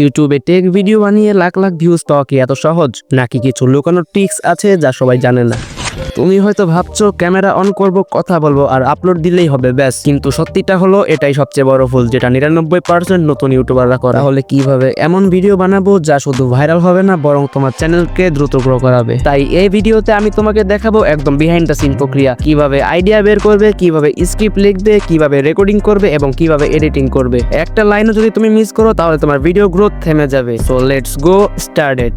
ইউটিউবে take video বানিয়ে lakh lakh views পাওয়া কি এত সহজ? নাকি কিছু লোকানোর ট্রিক্স আছে যা সবাই জানে না? তুমি হয়তো ভাবছ, ক্যামেরা অন করব, কথা বলব, আর আপলোড দিলেই হবে, ব্যাস। কিন্তু সত্যিটা হলো, এটাই সবচেয়ে বড় ভুল, যেটা নিরানব্বই পার্সেন্ট নতুন ইউটিউবাররা করে। তাহলে কীভাবে এমন ভিডিও বানাবো, যা শুধু ভাইরাল হবে না, বরং তোমার চ্যানেলকে দ্রুত গ্রো করাবে? তাই এই ভিডিওতে আমি তোমাকে দেখাবো একদম বিহাইন্ড দ্য সিন প্রক্রিয়া। কীভাবে আইডিয়া বের করবে, কীভাবে স্ক্রিপ্ট লিখবে, কীভাবে রেকর্ডিং করবে, এবং কীভাবে এডিটিং করবে। একটা লাইনও যদি তুমি মিস করো, তাহলে তোমার ভিডিও গ্রোথ থেমে যাবে। So let's go started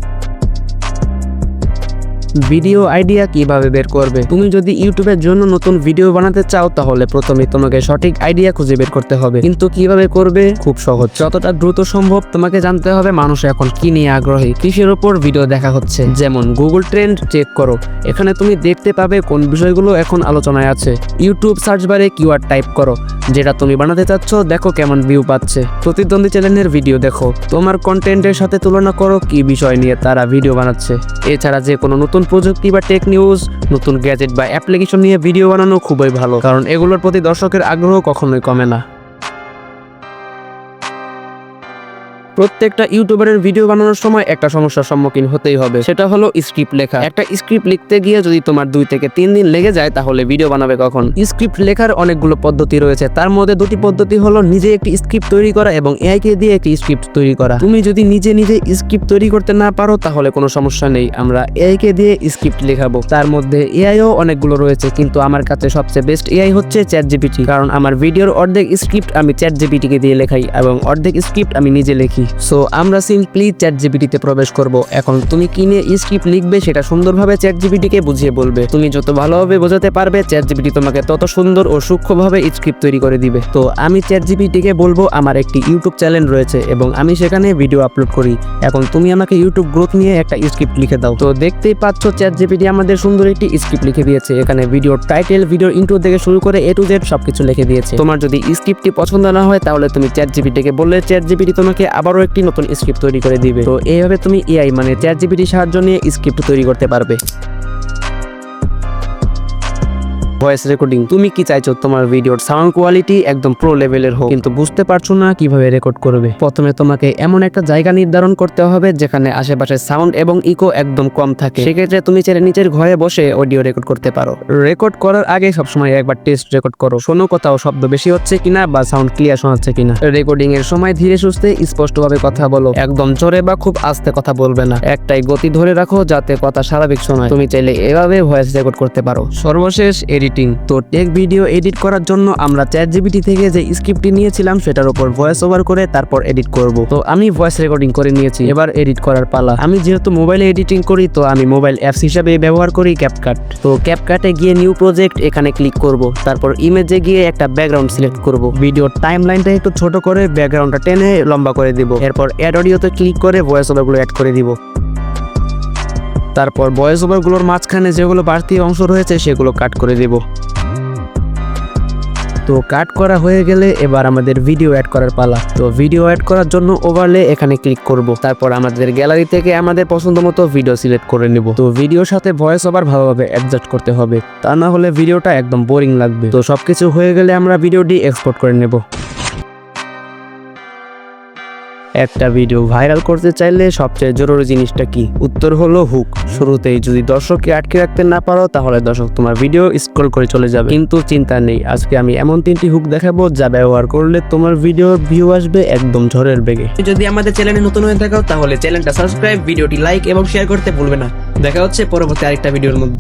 video idea কীভাবে বের করবে? তুমি যদি ইউটিউবের জন্য নতুন ভিডিও বানাতে চাও, তাহলে প্রথমে তোমাকে সঠিক আইডিয়া খুঁজে বের করতে হবে। কিন্তু কীভাবে করবে? খুব সহজ। যতটা দ্রুত সম্ভব তোমাকে জানতে হবে মানুষ এখন কি নিয়ে আগ্রহী। কিসের ওপর ভিডিও দেখা হচ্ছে। যেমন গুগল ট্রেন্ড চেক করো। এখানে তুমি দেখতে পাবে কোন বিষয়গুলো এখন আলোচনায় আছে। ইউটিউব সার্চ বারে কিওয়ার্ড টাইপ করো, যেটা তুমি বানাতে চাচ্ছ। দেখো কেমন ভিউ পাচ্ছে। প্রতিদ্বন্দ্বী চ্যানেলের ভিডিও দেখো। তোমার কন্টেন্টের সাথে তুলনা করো, কি বিষয় নিয়ে তারা ভিডিও বানাচ্ছে। এছাড়া যে কোনো নতুন প্রযুক্তি বা টেক নিউজ নতুন গ্যাজেট বা অ্যাপ্লিকেশন নিয়ে ভিডিও বানানো খুবই ভালো। কারণ এগুলোর প্রতি দর্শকের আগ্রহ কখনোই কমে না। প্রত্যেকটা ইউটিউবারের ভিডিও বানানোর সময় একটা সমস্যার সম্মুখীন হতেই হবে। সেটা হলো স্ক্রিপ্ট লেখা। একটা স্ক্রিপ্ট লিখতে গিয়ে যদি তোমার দুই থেকে তিন দিন লেগে যায়, তাহলে ভিডিও বানাবে কখন? স্ক্রিপ্ট লেখার অনেকগুলো পদ্ধতি রয়েছে। তার মধ্যে দুটি পদ্ধতি হলো নিজে একটি স্ক্রিপ্ট তৈরি করা এবং এআই কে দিয়ে একটি স্ক্রিপ্ট তৈরি করা। তুমি যদি নিজে নিজে স্ক্রিপ্ট তৈরি করতে না পারো, তাহলে কোনো সমস্যা নেই। আমরা এআই কে দিয়ে স্ক্রিপ্ট লেখাবো। তার মধ্যে এআইও অনেকগুলো রয়েছে, কিন্তু আমার কাছে সবচেয়ে বেস্ট এআই হচ্ছে চ্যাট জিপিটি কারণ আমার ভিডিওর অর্ধেক স্ক্রিপ্ট আমি চ্যাট জিপিটি কে দিয়ে লেখাই এবং অর্ধেক স্ক্রিপ্ট আমি নিজে লিখি। সো আমরা সিম্পলি চ্যাট জিপিটিতে প্রবেশ করব। এখন তুমি কি নিয়ে স্ক্রিপ্ট লিখবে সেটা সুন্দরভাবে চ্যাট জিপিটিকে বুঝিয়ে বলবে। তুমি যত ভালোভাবে বোঝাতে পারবে চ্যাট জিপিটি তোমাকে তত সুন্দর ও সূক্ষ্মভাবে স্ক্রিপ্ট তৈরি করে দিবে। তো, আমি চ্যাট জিপিটিকে বলব, আমার একটি ইউটিউব চ্যানেল রয়েছে এবং আমি সেখানে ভিডিও আপলোড করি। এখন তুমি আমাকে ইউটিউব গ্রোথ নিয়ে একটা স্ক্রিপ্ট লিখে দাও। তো, দেখতেই পাচ্ছ চ্যাট জিপিটি আমাদের সুন্দর একটি স্ক্রিপ্ট লিখে দিয়েছে। এখানে ভিডিওর টাইটেল ভিডিওর ইন্ট্রো থেকে শুরু করে এ টু জেড সবকিছু লিখে দিয়েছে। তোমার যদি স্ক্রিপ্টটি পছন্দ না হয়, তাহলে তুমি চ্যাট জিপিটিকে বললে চ্যাট জিপিটি তোমাকে আবারও একটি নতুন স্ক্রিপ্ট তৈরি করে দিবে। তো এইভাবে তুমি এআই মানে চ্যাট জিপিটির সাহায্য নিয়ে স্ক্রিপ্ট তৈরি করতে পারবে। ভয়েস রেকর্ডিং তুমি কি চাইছো তোমার ভিডিওর সাউন্ড কোয়ালিটি একদম প্রো লেভেলের হোক? কিন্তু বুঝতে পারছ না কীভাবে রেকর্ড করবে? প্রথমে তোমাকে এমন একটা জায়গা নির্ধারণ করতে হবে যেখানে আশেপাশে সাউন্ড এবং ইকো একদম কম থাকে। সেক্ষেত্রে তুমি চাইলে নিচের ঘরে বসে অডিও রেকর্ড করতে পারো। রেকর্ড করার আগে সবসময় একবার টেস্ট রেকর্ড করো। শোনো কোথাও শব্দ বেশি হচ্ছে কিনা বা সাউন্ড ক্লিয়ার শোনাচ্ছে কিনা। রেকর্ডিং এর সময় ধীরে সুস্থে স্পষ্টভাবে কথা বলো। একদম জোরে বা খুব আস্তে কথা বলবে না। একটাই গতি ধরে রাখো যাতে কথা স্বাভাবিক শোনায়। তুমি চাইলে এভাবে ভয়েস রেকর্ড করতে পারো। সর্বশেষ এডিটিং তো টেক ভিডিও এডিট করার জন্য আমরা চ্যাট জিবিটি থেকে যে স্ক্রিপ্টটি নিয়েছিলাম, সেটার উপর ভয়েস ওভার করে তারপর এডিট করব। তো আমি ভয়েস রেকর্ডিং করে নিয়েছি, এবার এডিট করার পালা। আমি যেহেতু মোবাইলে এডিটিং করি, তো আমি মোবাইল অ্যাপস হিসাবে ব্যবহার করি ক্যাপকাট তো ক্যাপকাটে গিয়ে নিউ প্রজেক্ট এখানে ক্লিক করব, তারপর ইমেজে গিয়ে একটা ব্যাকগ্রাউন্ড সিলেক্ট করব। ভিডিওর টাইম লাইনটা একটু ছোট করে ব্যাকগ্রাউন্ডটা টেনে লম্বা করে দিব। এরপর অ্যাড অডিওতে ক্লিক করে ভয়েস ওভারগুলো অ্যাড করে দিব। তারপর ভয়েস ওভারগুলোর মাঝখানে যেগুলো বাড়তি অংশ রয়েছে সেগুলো কাট করে দিব। তো কাট করা হয়ে গেলে এবার আমাদের ভিডিও অ্যাড করার পালা। তো ভিডিও অ্যাড করার জন্য ওভারলে এখানে ক্লিক করব। তারপর আমাদের গ্যালারি থেকে আমাদের পছন্দ মতো ভিডিও সিলেক্ট করে নেব। তো ভিডিওর সাথে ভয়েস ওভার ভালোভাবে অ্যাডজাস্ট করতে হবে। তা না হলে ভিডিওটা একদম বোরিং লাগবে। তো সবকিছু হয়ে গেলে আমরা ভিডিওটি এক্সপোর্ট করে নেব। একটা ভিডিও ভাইরাল করতে চাইলে সবচেয়ে জরুরি জিনিসটা কি? উত্তর হলো হুক শুরুতেই যদি দর্শককে আটকে রাখতে না পারো, তাহলে দর্শক তোমার ভিডিও স্ক্রল করে চলে যাবে। কিন্তু চিন্তা নেই, আজকে আমি এমন তিনটি হুক দেখাবো যা ব্যবহার করলে তোমার ভিডিওর ভিউ আসবে একদম ঝড়ের বেগে। যদি আমাদের চ্যানেলে নতুন হয়ে থাকো, তাহলে চ্যানেলটা সাবস্ক্রাইব ভিডিওটি লাইক এবং শেয়ার করতে ভুলবে না। দেখা হচ্ছে পরবর্তী আরেকটা ভিডিওর মধ্যে।